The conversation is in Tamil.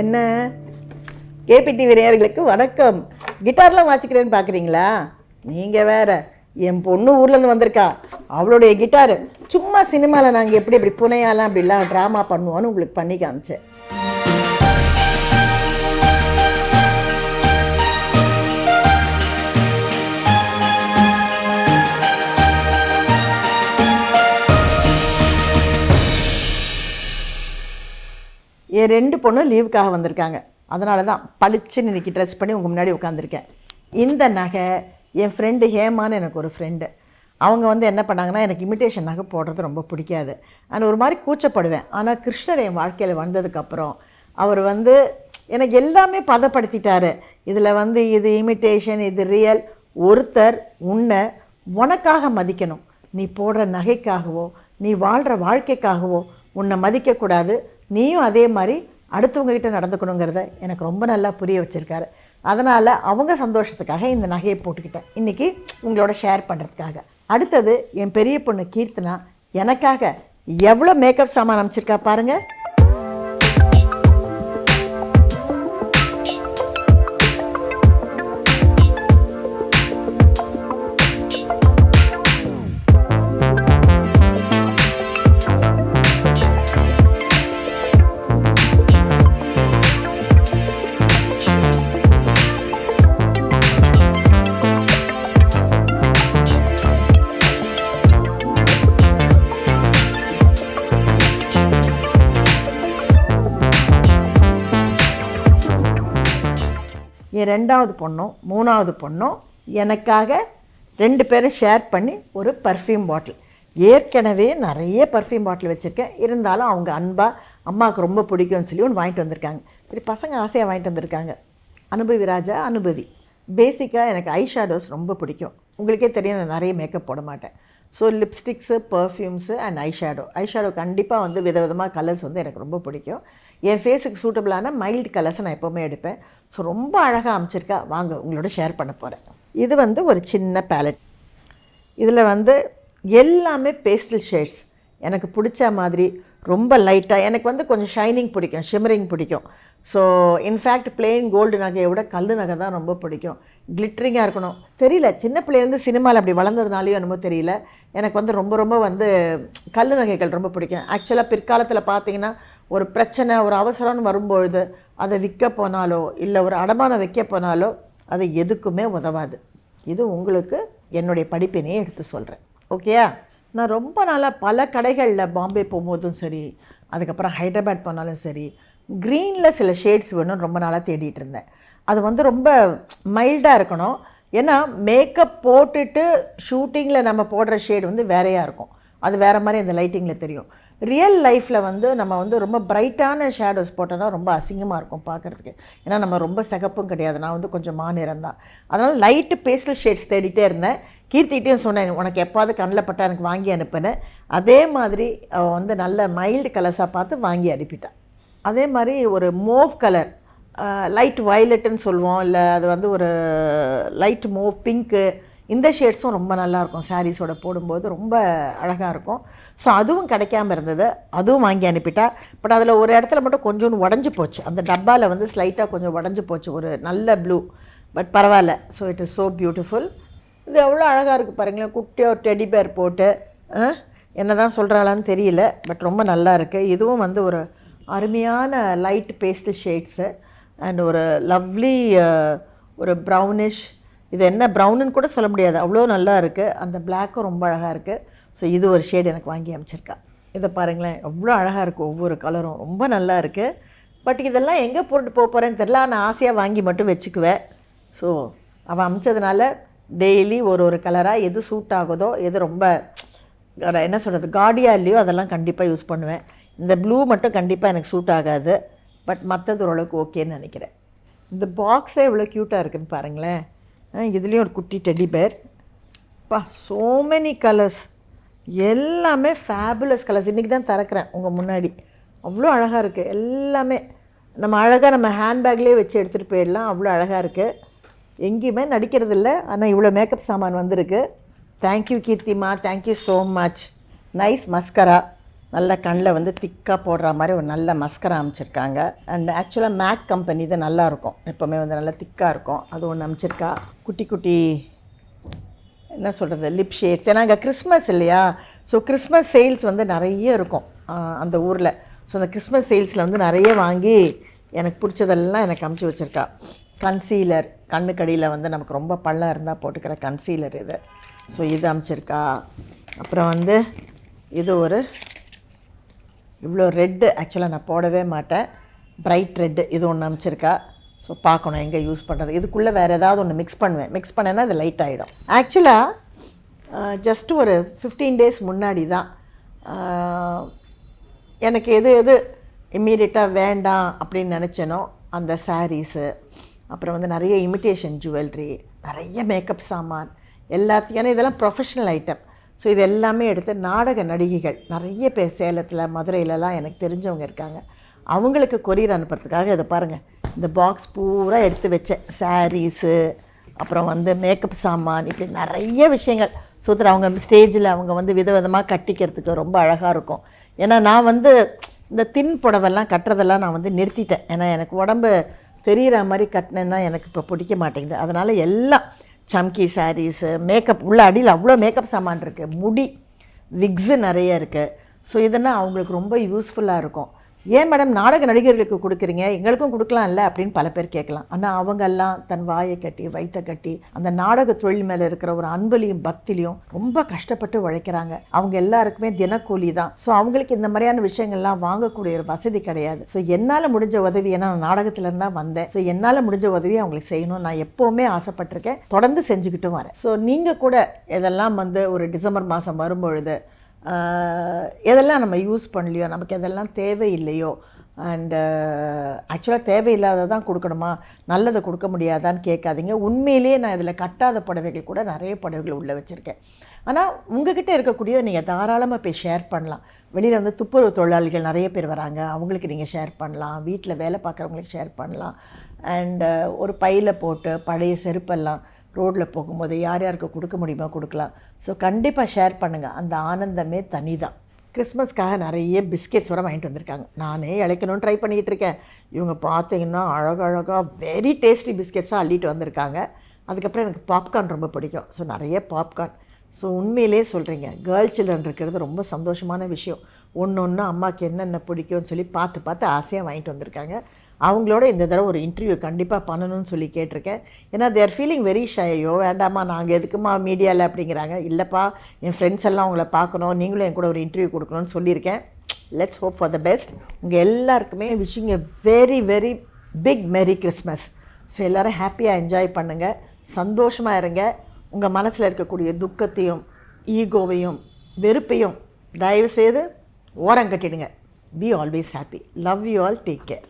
என்ன? கேபிடி விரையர்களுக்கு வணக்கம். கிட்டார்லாம் வாசிக்கிறேன்னு பார்க்குறீங்களா நீங்கள் வேற. என் பொண்ணு ஊர்லேருந்து வந்திருக்கா. அவளுடைய கிட்டாரு. சும்மா சினிமாவில் நாங்கள் எப்படி இப்படி புனையாலாம் அப்படிலாம் ட்ராமா பண்ணுவோன்னு உங்களுக்கு பண்ணி காமிச்சேன். என் ரெண்டு பொண்ணும் லீவுக்காக வந்திருக்காங்க. அதனால தான் பளிச்சுன்னு இன்றைக்கி ட்ரெஸ் பண்ணி உங்கள் முன்னாடி உட்காந்துருக்கேன் இந்த நகை என் ஃப்ரெண்டு ஹேமான்னு எனக்கு ஒரு ஃப்ரெண்டு அவங்க வந்து என்ன பண்ணாங்கன்னா எனக்கு இமிட்டேஷன் நகை போடுறது ரொம்ப பிடிக்காது. நான் ஒரு மாதிரி கூச்சப்படுவேன். ஆனால் கிருஷ்ணர் என் வாழ்க்கையில் வந்ததுக்கப்புறம் அவர் வந்து எனக்கு எல்லாமே பதப்படுத்திட்டார். இதில் வந்து இது இமிட்டேஷன் இது ரியல் ஒருத்தர் உன்னை உனக்காக மதிக்கணும். நீ போடுற நகைக்காகவோ நீ வாழ்கிற வாழ்க்கைக்காகவோ உன்னை மதிக்கக்கூடாது. நீயும் அதே மாதிரி அடுத்தவங்க கிட்ட நடந்துக்கணுங்கிறத எனக்கு ரொம்ப நல்லா புரிய வச்சுருக்காரு. அதனால் அவங்க சந்தோஷத்துக்காக இந்த நகையை போட்டுக்கிட்டேன். இன்றைக்கி உங்களோட ஷேர் பண்ணுறதுக்காக அடுத்தது என் பெரிய பொண்ணு கீர்த்தனா எனக்காக எவ்வளோ மேக்கப் சாமான் அமைச்சிருக்கா பாருங்கள் என் ரெண்டாவது பொண்ணும் மூணாவது பொண்ணும் எனக்காக ரெண்டு பேரும் ஷேர் பண்ணி ஒரு பர்ஃப்யூம் பாட்டில் ஏற்கனவே நிறைய பர்ஃப்யூம் பாட்டில் வச்சுருக்கேன். இருந்தாலும் அவங்க அன்பாக அம்மாவுக்கு ரொம்ப பிடிக்கும்னு சொல்லி ஒன்று வாங்கிட்டு வந்திருக்காங்க. சரி பசங்க ஆசையாக வாங்கிட்டு வந்திருக்காங்க. அனுபவி ராஜா அனுபவி. பேசிக்காக எனக்கு ஐ ஷேடோஸ் ரொம்ப பிடிக்கும். உங்களுக்கே தெரியும் நான் நிறைய மேக்கப் போட மாட்டேன். So lipsticks perfumes and eye shadow eye shadow கண்டிப்பாக வந்து விதவிதமாக கலர்ஸ் வந்து எனக்கு ரொம்ப பிடிக்கும். என் ஃபேஸுக்கு சூட்டபிளான மைல்டு கலர்ஸை நான் எப்போவுமே எடுப்பேன். ஸோ ரொம்ப அழகாக அமைச்சிருக்கா. வாங்க உங்களோட ஷேர் பண்ண போகிறேன் இது வந்து ஒரு சின்ன பேலட் இதில் வந்து எல்லாமே பேஸ்டல் ஷேட்ஸ் எனக்கு பிடிச்ச மாதிரி ரொம்ப லைட்டாக எனக்கு வந்து கொஞ்சம் ஷைனிங் பிடிக்கும் ஷிமரிங் பிடிக்கும். ஸோ இன்ஃபேக்ட் பிளெயின் கோல்டு நகையை விட கல் நகை தான் ரொம்ப பிடிக்கும். கிளிட்ரிங்காக இருக்கணும். தெரியல சின்ன பிள்ளைலேருந்து சினிமாவில் அப்படி வளர்ந்ததுனாலையும் என்னமோ தெரியல. எனக்கு வந்து ரொம்ப ரொம்ப வந்து கல் நகைகள் ரொம்ப பிடிக்கும். ஆக்சுவலாக பிற்காலத்தில் பார்த்தீங்கன்னா ஒரு பிரச்சனை ஒரு அவசரம்னு வரும்பொழுது அதை விற்க போனாலோ இல்லை ஒரு அடமானம் வைக்க போனாலோ அது எதுக்குமே உதவாது. இது உங்களுக்கு என்னுடைய படிப்பினையே எடுத்து சொல்கிறேன் ஓகேயா நான் ரொம்ப நாளாக பல கடைகளில் பாம்பே போகும்போதும் சரி அதுக்கப்புறம் ஹைதராபாத் போனாலும் சரி க்ரீனில் சில ஷேட்ஸ் வேணும்னு ரொம்ப நாளாக தேடிட்டு இருந்தேன். அது வந்து ரொம்ப மைல்டாக இருக்கணும். ஏன்னா மேக்கப் போட்டுட்டு ஷூட்டிங்கில் நம்ம போடுற ஷேடு வந்து வேறையாக இருக்கும். அது வேறு மாதிரி அந்த லைட்டிங்கில் தெரியும். ரியல் லைஃப்பில் வந்து நம்ம வந்து ரொம்ப பிரைட்டான ஷேடோஸ் போட்டோன்னா ரொம்ப அசிங்கமாக இருக்கும் பார்க்குறதுக்கு. ஏன்னா நம்ம ரொம்ப சிகப்பும் கிடையாது. நான் வந்து கொஞ்சம் மாநிறம் தான். அதனால் லைட்டு பேஸ்டல் ஷேட்ஸ் தேடிட்டே இருந்தேன். கீர்த்திகிட்டையும் சொன்னேன் உனக்கு எப்பாவது கண்ணில் பட்டா எனக்கு வாங்கி அனுப்பினேன். அதே மாதிரி அவள் வந்து நல்ல மைல்டு கலர்ஸாக பார்த்து வாங்கி அனுப்பிட்டான் அதே மாதிரி ஒரு மூவ் கலர் லைட் வயலட்டுன்னு சொல்லுவோம். இல்லை அது வந்து ஒரு லைட் மூவ் பிங்க்கு இந்த ஷேட்ஸும் ரொம்ப நல்லாயிருக்கும். சாரீஸோட போடும்போது ரொம்ப அழகாக இருக்கும். ஸோ அதுவும் கிடைக்காம இருந்தது. அதுவும் வாங்கி அனுப்பிட்டா. பட் அதில் ஒரு இடத்துல மட்டும் கொஞ்சோண்டு உடஞ்சி போச்சு. அந்த டப்பாவில் வந்து ஸ்லைட்டாக கொஞ்சம் உடஞ்சி போச்சு. ஒரு நல்ல ப்ளூ பட் பரவாயில்ல. So it is so beautiful இது எவ்வளோ அழகாக இருக்குது பாருங்களேன். குட்டியாக ஒரு டெடி பேர் போட்டு என்ன தான் சொல்கிறாளான்னு தெரியல. பட் ரொம்ப நல்லா இருக்குது இதுவும் வந்து ஒரு அருமையான லைட் பேஸ்டல் ஷேட்ஸு அண்ட் ஒரு லவ்லி ஒரு ப்ரௌனிஷ் இது என்ன ப்ரௌனுன்னு கூட சொல்ல முடியாது. அவ்வளோ நல்லா இருக்குது அந்த பிளாக்கும் ரொம்ப அழகாக இருக்குது ஸோ இது ஒரு ஷேட் எனக்கு வாங்கி அமைச்சிருக்கா. இதை பாருங்களேன். எவ்வளோ அழகாக இருக்குது ஒவ்வொரு கலரும் ரொம்ப நல்லா இருக்குது பட் இதெல்லாம் எங்கே போட்டு போக போகிறேன்னு தெரில நான் ஆசையாக வாங்கி மட்டும் வச்சுக்குவேன். ஸோ அவள் அமைச்சதுனால டெய்லி ஒரு ஒரு கலராக எது சூட் ஆகுதோ எது ரொம்ப என்ன சொல்கிறது காடியா இல்லையோ அதெல்லாம் கண்டிப்பாக யூஸ் பண்ணுவேன். இந்த ப்ளூ மட்டும் கண்டிப்பாக எனக்கு சூட் ஆகாது. பட் மற்றது ஓரளவுக்கு ஓகேன்னு நினைக்கிறேன். இந்த பாக்ஸே இவ்வளோ க்யூட்டாக இருக்குன்னு பாருங்களேன். இதுலேயும் ஒரு குட்டி டெடி பேர் பா சோ மெனி கலர்ஸ் எல்லாமே ஃபேபுலஸ் கலர்ஸ் இன்றைக்கி தான் திறக்கிறேன் உங்கள் முன்னாடி. அவ்வளோ அழகாக இருக்குது எல்லாமே. நம்ம அழகாக நம்ம ஹேண்ட்பேக்லேயே வச்சு எடுத்துகிட்டு போயிடலாம். அவ்வளோ அழகாக இருக்குது எங்கேயுமே நடிக்கிறது இல்லை. ஆனால் இவ்வளோ மேக்கப் சாமான் வந்திருக்கு. Thank you கீர்த்திமா thank you so much nice mascara நல்ல கண்ணில் வந்து திக்காக போடுற மாதிரி ஒரு நல்ல மஸ்கரா அமைச்சிருக்காங்க. அண்ட் ஆக்சுவலாக மேக் கம்பெனி இது நல்லாயிருக்கும் எப்போவுமே வந்து நல்லா திக்காக இருக்கும். அது ஒன்று அமைச்சிருக்கா. குட்டி குட்டி என்ன சொல்கிறது லிப் ஷேட்ஸ் ஏன்னா அங்கே கிறிஸ்மஸ் இல்லையா? ஸோ கிறிஸ்மஸ் சேல்ஸ் வந்து நிறைய இருக்கும். அந்த ஊரில். ஸோ அந்த கிறிஸ்மஸ் சேல்ஸில் வந்து நிறைய வாங்கி எனக்கு பிடிச்சதெல்லாம் எனக்கு அமுச்சு வச்சுருக்கா. கன்சீலர் கண்ணுக்கடியில் வந்து நமக்கு ரொம்ப பள்ளம் இருந்தால் போட்டுக்கிற கன்சீலர் இது. ஸோ இது அமைச்சிருக்கா. அப்புறம் வந்து இது ஒரு இவ்வளோ ரெட்டு ஆக்சுவலாக நான் போடவே மாட்டேன். பிரைட் ரெட்டு இது ஒன்று அனுப்பிச்சிருக்கா ஸோ பார்க்கணும் எங்கே யூஸ் பண்ணுறது இதுக்குள்ளே வேறு ஏதாவது ஒன்று மிக்ஸ் பண்ணுவேன். மிக்ஸ் பண்ணேன்னா அது லைட் ஆகிடும் ஆக்சுவலாக ஜஸ்ட் ஒரு ஃபிஃப்டீன் டேஸ் முன்னாடி தான். எனக்கு எது எது இம்மீடியட்டாக வேண்டாம் அப்படின்னு நினச்சேனோ அந்த சாரீஸு அப்புறம் வந்து நிறைய இமிட்டேஷன் ஜுவல்லரி நிறைய மேக்கப் சாமான் எல்லாத்தையும் ஏன்னா இதெல்லாம் ப்ரொஃபஷ்னல் ஐட்டம் ஸோ இது எல்லாமே எடுத்து நாடக நடிகைகள் நிறைய பேர் சேலத்தில் மதுரையிலலாம் எனக்கு தெரிஞ்சவங்க இருக்காங்க. அவங்களுக்கு கொரியர் அனுப்புறதுக்காக இதை பாருங்கள் இந்த பாக்ஸ் பூரா எடுத்து வச்சேன். சாரீஸு அப்புறம் வந்து மேக்கப் சாமான் இப்படி நிறைய விஷயங்கள். சூத்திர அவங்க ஸ்டேஜில் அவங்க வந்து விதவிதமாக கட்டிக்கிறதுக்கு ரொம்ப அழகாக இருக்கும். ஏன்னா நான் வந்து இந்த தின் புடவெல்லாம் கட்டுறதெல்லாம் நான் வந்து நிறுத்திட்டேன். ஏன்னா எனக்கு உடம்பு தெரிகிற மாதிரி கட்டினேன்னா எனக்கு இப்போ பிடிக்க மாட்டேங்குது. அதனால் எல்லாம் சம்கி சாரீஸு மேக்கப் உள்ள அடியில் அவ்வளோ மேக்கப் சாமான் இருக்குது முடி விக்ஸு நிறைய இருக்குது ஸோ இதெல்லாம் அவங்களுக்கு ரொம்ப யூஸ்ஃபுல்லாக இருக்கும். ஏன் மேடம் நாடக நடிகர்களுக்கு கொடுக்குறீங்க? எங்களுக்கும் கொடுக்கலாம்ல அப்படின்னு பல பேர் கேட்கலாம். ஆனால் அவங்கெல்லாம் தன் வாயை கட்டி வைத்த கட்டி அந்த நாடக தொழில் மேலே இருக்கிற ஒரு அன்புலையும் பக்திலையும் ரொம்ப கஷ்டப்பட்டு உழைக்கிறாங்க. அவங்க எல்லாருக்குமே தினக்கூலி தான். ஸோ அவங்களுக்கு இந்த மாதிரியான விஷயங்கள்லாம் வாங்கக்கூடிய ஒரு வசதி கிடையாது. ஸோ என்னால் முடிஞ்ச உதவி ஏன்னா நான் நாடகத்துலேருந்து தான் வந்தேன். ஸோ என்னால் முடிஞ்ச உதவி அவங்களுக்கு செய்யணும் நான் எப்போவுமே ஆசைப்பட்டிருக்கேன். தொடர்ந்து செஞ்சுக்கிட்டும் வரேன். ஸோ நீங்கள் கூட இதெல்லாம் வந்து ஒரு டிசம்பர் மாதம் வரும்பொழுது எதெல்லாம் நம்ம யூஸ் பண்ணலையோ நமக்கு எதெல்லாம் தேவையில்லையோ அண்டு ஆக்சுவலாக தேவையில்லாததான் கொடுக்கணுமா? நல்லதை கொடுக்க முடியாதான்னு கேட்காதீங்க. உண்மையிலேயே நான் இதில் கட்டாத புடவைகள் கூட நிறைய புடவைகள் உள்ளே வச்சுருக்கேன். ஆனால் உங்ககிட்ட இருக்கக்கூடியதை நீங்கள் தாராளமாக போய் ஷேர் பண்ணலாம். வெளியில் வந்து துப்புரவு தொழிலாளிகள் நிறைய பேர் வராங்க. அவங்களுக்கு நீங்கள் ஷேர் பண்ணலாம். வீட்டில் வேலை பார்க்குறவங்களுக்கு ஷேர் பண்ணலாம். அண்டு ஒரு பையில் போட்டு பழைய செருப்பெல்லாம் ரோட்டில் போகும்போது யார் யாருக்கு கொடுக்க முடியுமோ கொடுக்கலாம். ஸோ கண்டிப்பாக ஷேர் பண்ணுங்கள் அந்த ஆனந்தமே தனி தான் கிறிஸ்மஸ்க்காக நிறைய பிஸ்கெட்ஸ் வர வாங்கிட்டு வந்திருக்காங்க. நானே இழைக்கணும்னு ட்ரை பண்ணிகிட்டு இருக்கேன். இவங்க பார்த்தீங்கன்னா அழகழகாக வெரி டேஸ்டி பிஸ்கெட்ஸாக அள்ளிட்டு வந்திருக்காங்க. அதுக்கப்புறம் எனக்கு பாப்கார்ன் ரொம்ப பிடிக்கும். ஸோ நிறைய பாப்கார்ன் ஸோ உண்மையிலே சொல்கிறீங்க கேர்ள் சில்ட்ரன் இருக்கிறது ரொம்ப சந்தோஷமான விஷயம். ஒன்று ஒன்று அம்மாவுக்கு என்னென்ன பிடிக்கும்னு சொல்லி பார்த்து பார்த்து ஆசையாக வாங்கிட்டு வந்திருக்காங்க. அவங்களோட இந்த தடவை ஒரு இன்டர்வியூ கண்டிப்பாக பண்ணணும்னு சொல்லி கேட்டிருக்கேன். ஏன்னா தேர் ஃபீலிங் வெரி ஷையோ வேண்டாமா நாங்கள் எதுக்குமா மீடியாவில் அப்படிங்கிறாங்க. இல்லைப்பா என் ஃப்ரெண்ட்ஸ் எல்லாம் உங்களை பார்க்கணும். நீங்களும் என் கூட ஒரு இன்டர்வியூ கொடுக்கணும்னு சொல்லியிருக்கேன். Let's hope for the best உங்கள் எல்லாருக்குமே wishing a very very big merry Christmas so எல்லோரும் ஹாப்பியாக என்ஜாய் பண்ணுங்கள் சந்தோஷமாக இருங்க. உங்கள் மனசில் இருக்கக்கூடிய துக்கத்தையும் ஈகோவையும் வெறுப்பையும் தயவுசெய்து ஓரம் கட்டிடுங்க. Be always happy love you all take care